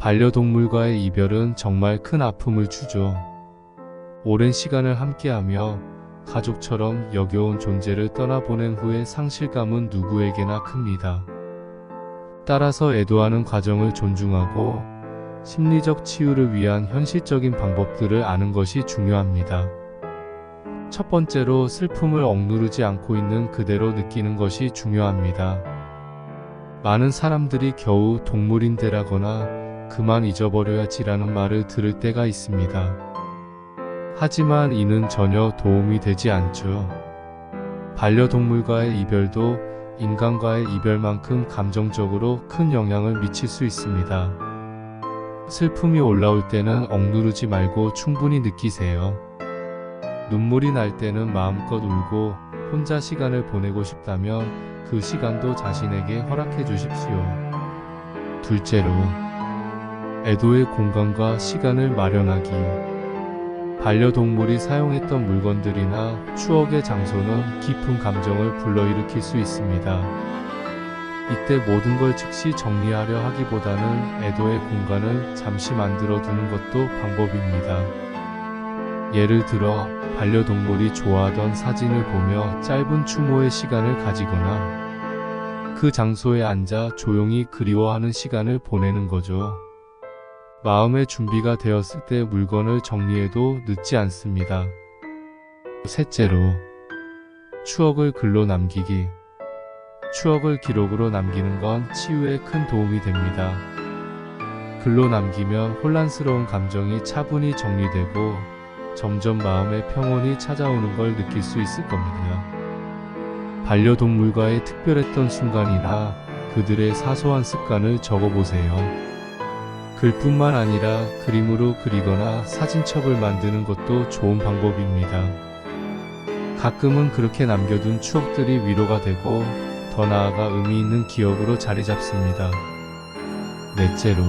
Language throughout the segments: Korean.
반려동물과의 이별은 정말 큰 아픔을 주죠. 오랜 시간을 함께하며 가족처럼 여겨온 존재를 떠나보낸 후의 상실감은 누구에게나 큽니다. 따라서 애도하는 과정을 존중하고 심리적 치유를 위한 현실적인 방법들을 아는 것이 중요합니다. 첫 번째로 슬픔을 억누르지 않고 있는 그대로 느끼는 것이 중요합니다. 많은 사람들이 겨우 동물인데라거나 그만 잊어버려야지라는 말을 들을 때가 있습니다. 하지만 이는 전혀 도움이 되지 않죠. 반려동물과의 이별도 인간과의 이별만큼 감정적으로 큰 영향을 미칠 수 있습니다. 슬픔이 올라올 때는 억누르지 말고 충분히 느끼세요. 눈물이 날 때는 마음껏 울고 혼자 시간을 보내고 싶다면 그 시간도 자신에게 허락해 주십시오. 둘째로, 애도의 공간과 시간을 마련하기. 반려동물이 사용했던 물건들이나 추억의 장소는 깊은 감정을 불러일으킬 수 있습니다. 이때 모든 걸 즉시 정리하려 하기보다는 애도의 공간을 잠시 만들어 두는 것도 방법입니다. 예를 들어 반려동물이 좋아하던 사진을 보며 짧은 추모의 시간을 가지거나 그 장소에 앉아 조용히 그리워하는 시간을 보내는 거죠. 마음의 준비가 되었을 때 물건을 정리해도 늦지 않습니다. 셋째로, 추억을 글로 남기기. 추억을 기록으로 남기는 건 치유에 큰 도움이 됩니다. 글로 남기면 혼란스러운 감정이 차분히 정리되고 점점 마음의 평온이 찾아오는 걸 느낄 수 있을 겁니다. 반려동물과의 특별했던 순간이나 그들의 사소한 습관을 적어보세요. 글뿐만 아니라 그림으로 그리거나 사진첩을 만드는 것도 좋은 방법입니다. 가끔은 그렇게 남겨둔 추억들이 위로가 되고 더 나아가 의미 있는 기억으로 자리 잡습니다. 넷째로,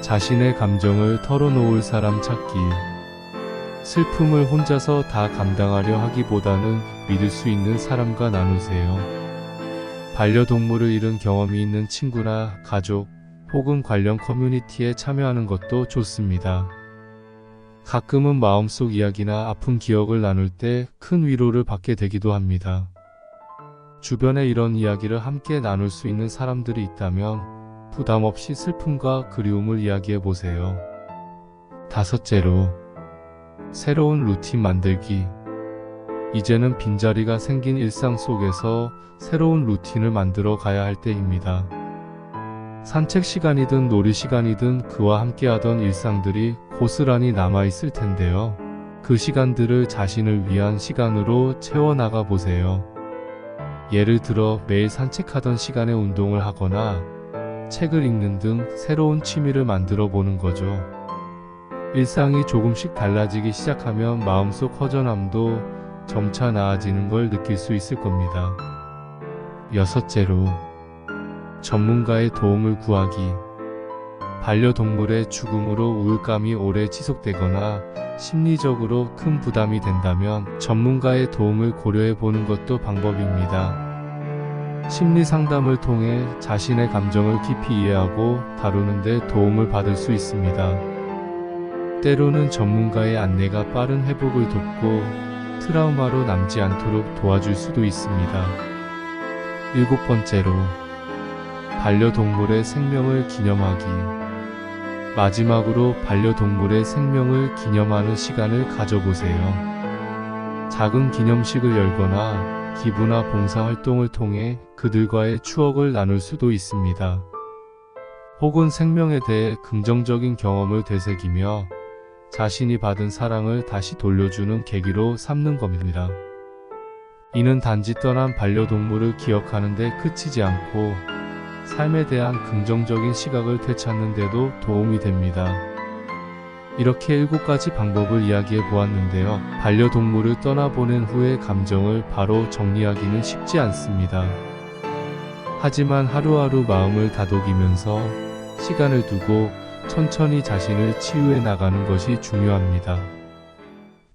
자신의 감정을 털어놓을 사람 찾기. 슬픔을 혼자서 다 감당하려 하기보다는 믿을 수 있는 사람과 나누세요. 반려동물을 잃은 경험이 있는 친구나 가족, 혹은 관련 커뮤니티에 참여하는 것도 좋습니다. 가끔은 마음속 이야기나 아픈 기억을 나눌 때 큰 위로를 받게 되기도 합니다. 주변에 이런 이야기를 함께 나눌 수 있는 사람들이 있다면 부담 없이 슬픔과 그리움을 이야기해 보세요. 다섯째로, 새로운 루틴 만들기. 이제는 빈자리가 생긴 일상 속에서 새로운 루틴을 만들어 가야 할 때입니다. 산책 시간이든 놀이 시간이든 그와 함께하던 일상들이 고스란히 남아있을 텐데요. 그 시간들을 자신을 위한 시간으로 채워나가 보세요. 예를 들어 매일 산책하던 시간에 운동을 하거나 책을 읽는 등 새로운 취미를 만들어 보는 거죠. 일상이 조금씩 달라지기 시작하면 마음속 허전함도 점차 나아지는 걸 느낄 수 있을 겁니다. 여섯째로 전문가의 도움을 구하기. 반려동물의 죽음으로 우울감이 오래 지속되거나 심리적으로 큰 부담이 된다면 전문가의 도움을 고려해 보는 것도 방법입니다. 심리 상담을 통해 자신의 감정을 깊이 이해하고 다루는 데 도움을 받을 수 있습니다. 때로는 전문가의 안내가 빠른 회복을 돕고 트라우마로 남지 않도록 도와줄 수도 있습니다. 일곱 번째로 반려동물의 생명을 기념하기. 마지막으로 반려동물의 생명을 기념하는 시간을 가져보세요. 작은 기념식을 열거나 기부나 봉사 활동을 통해 그들과의 추억을 나눌 수도 있습니다. 혹은 생명에 대해 긍정적인 경험을 되새기며 자신이 받은 사랑을 다시 돌려주는 계기로 삼는 겁니다. 이는 단지 떠난 반려동물을 기억하는 데 그치지 않고 삶에 대한 긍정적인 시각을 되찾는 데도 도움이 됩니다. 이렇게 일곱 가지 방법을 이야기해 보았는데요. 반려동물을 떠나보낸 후의 감정을 바로 정리하기는 쉽지 않습니다. 하지만 하루하루 마음을 다독이면서 시간을 두고 천천히 자신을 치유해 나가는 것이 중요합니다.